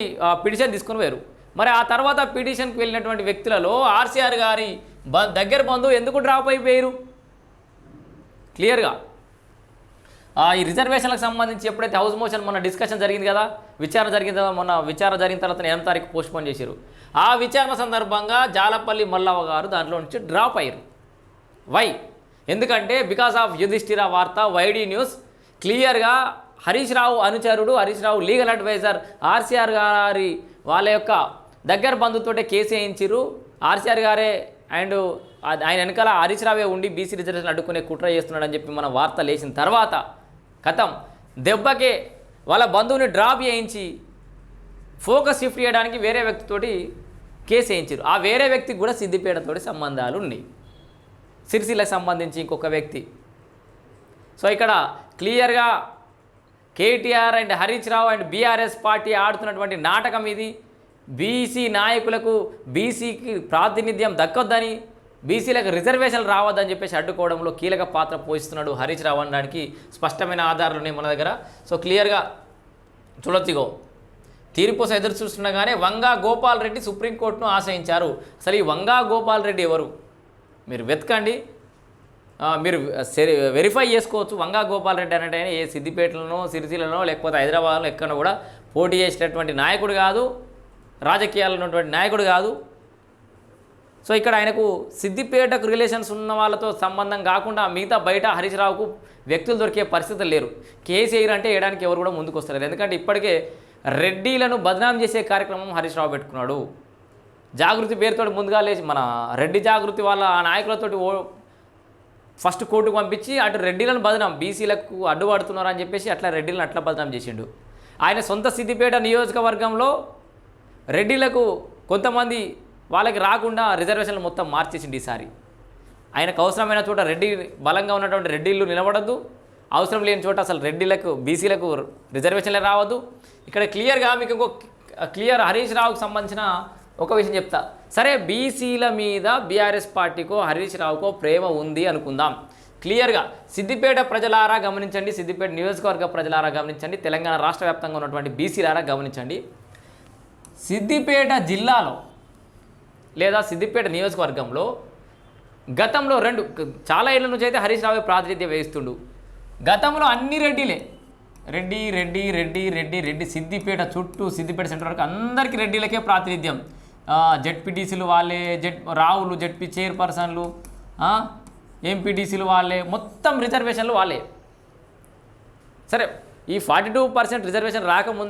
Petition తీసుకుని వేరు మరి ఆ తర్వాత పిటిషన్కి వెళ్ళినటువంటి వ్యక్తులలో ఆర్సీఆర్ గారి బ దగ్గర బంధువు ఎందుకు డ్రాప్ అయిపోయారు? క్లియర్గా. ఆ, ఈ రిజర్వేషన్లకు సంబంధించి ఎప్పుడైతే హౌస్ మోషన్ మొన్న డిస్కషన్ జరిగింది కదా విచారణ జరిగింది కదా మొన్న విచారణ జరిగిన తర్వాత ఎనిమిది తారీఖు పోస్ట్ పోన్ చేశారు? ఆ విచారణ సందర్భంగా జాలపల్లి మల్లవ్వ గారు దాంట్లో నుంచి డ్రాప్ అయ్యారు. వై? ఎందుకంటే బికాస్ ఆఫ్ యుధిష్ఠిర వార్త వైడి న్యూస్ క్లియర్గా హరీష్ రావు అనుచరుడు Harish Rao legal adviser RCR గారి వాళ్ళ యొక్క దగ్గర బంధుతోటే కేసు వేయించారు ఆర్సీఆర్ గారే అండ్ ఆయన వెనకాల హరీష్ రావే ఉండి బీసీ రిజర్వేషన్ అడ్డుకునే కుట్ర చేస్తున్నాడని చెప్పి మన వార్త లేచిన తర్వాత కథం దెబ్బకే వాళ్ళ బంధువుని డ్రాప్ చేయించి ఫోకస్ షిఫ్ట్ చేయడానికి వేరే వ్యక్తితోటి కేసు వేయించారు ఆ వేరే వ్యక్తికి కూడా సిద్దిపేటతోటి సంబంధాలు ఉన్నాయి సిరిసిల్లకు సంబంధించి ఇంకొక వ్యక్తి. సో ఇక్కడ క్లియర్గా KTR and Harish Rao and BRS party ఆడుతున్నటువంటి నాటకం ఇది. బీసీ నాయకులకు బీసీకి ప్రాతినిధ్యం దక్కొద్దని బీసీలకు రిజర్వేషన్లు రావద్దని చెప్పేసి అడ్డుకోవడంలో కీలక పాత్ర పోషిస్తున్నాడు హరీష్ రావు అనడానికి స్పష్టమైన ఆధారాలు ఉన్నాయి మన దగ్గర. సో క్లియర్గా చూడొద్దిగో తీర్పు కోసం ఎదురు చూస్తుండగానే వంగా గోపాల్ రెడ్డి సుప్రీంకోర్టును ఆశ్రయించారు. అసలు ఈ వంగా గోపాల్ రెడ్డి ఎవరు? మీరు వెతకండి. మీరు సెరి వెరిఫై చేసుకోవచ్చు. వంగా గోపాలరెడ్డి రెడ్డి ఏ సిద్దిపేటలోనో సిరిసిలనో లేకపోతే హైదరాబాద్లో ఎక్కడ కూడా పోటీ చేసేటటువంటి నాయకుడు కాదు. రాజకీయాల్లో ఉన్నటువంటి నాయకుడు కాదు. సో ఇక్కడ ఆయనకు సిద్దిపేటకు రిలేషన్స్ ఉన్న వాళ్ళతో సంబంధం కాకుండా మిగతా బయట హరీష్రావుకు వ్యక్తులు దొరికే పరిస్థితులు లేరు. కేసీఆర్ అంటే వేయడానికి ఎవరు కూడా ముందుకు వస్తలేరు. ఎందుకంటే ఇప్పటికే రెడ్డిలను బదనాం చేసే కార్యక్రమం హరీష్ రావు పెట్టుకున్నాడు. జాగృతి పేరుతో ముందుగా లేచి మన రెడ్డి జాగృతి వాళ్ళ ఆ నాయకులతోటి ఓ ఫస్ట్ కోర్టుకు పంపించి అటు రెడ్డిలను బదనాం బీసీలకు అడ్డుపడుతున్నారు అని చెప్పేసి అట్లా రెడ్డిలను అట్లా బదనాం చేసిండు. ఆయన సొంత సిద్దిపేట నియోజకవర్గంలో రెడ్డిలకు కొంతమంది వాళ్ళకి రాకుండా రిజర్వేషన్లు మొత్తం మార్చేసిండు ఈసారి. ఆయనకు అవసరమైన చోట రెడ్డి బలంగా ఉన్నటువంటి రెడ్డిళ్ళు నిలబడద్దు. అవసరం లేని చోట అసలు రెడ్డిలకు బీసీలకు రిజర్వేషన్లే రావద్దు. ఇక్కడ క్లియర్గా మీకు ఇంకో క్లియర్ హరీష్ రావుకు సంబంధించిన ఒక విషయం చెప్తా. సరే బీసీల మీద బీఆర్ఎస్ పార్టీకో హరీష్ రావుకో ప్రేమ ఉంది అనుకుందాం. క్లియర్గా సిద్దిపేట ప్రజలారా గమనించండి సిద్దిపేట నియోజకవర్గ ప్రజలారా గమనించండి తెలంగాణ రాష్ట్ర వ్యాప్తంగా ఉన్నటువంటి బీసీలారా గమనించండి. సిద్దిపేట జిల్లాలో లేదా సిద్దిపేట నియోజకవర్గంలో గతంలో రెండు చాలా ఏళ్ళ నుంచి అయితే హరీష్ రావు ప్రాతినిధ్యం వహిస్తుండు. గతంలో అన్ని రెడ్డిలే. రెడ్డి రెడ్డి రెడ్డి రెడ్డి రెడ్డి సిద్దిపేట చుట్టూ సిద్దిపేట సెంటర్ వరకు అందరికీ రెడ్డిలకే ప్రాతినిధ్యం. జెడ్పీటీసీలు వాళ్ళే జెడ్ రావులు జెడ్పీ చైర్పర్సన్లు ఎంపీటీసీలు వాళ్ళే మొత్తం రిజర్వేషన్లు వాళ్ళే. సరే ఈ ఫార్టీ టూ పర్సెంట్ రిజర్వేషన్ రాకముందు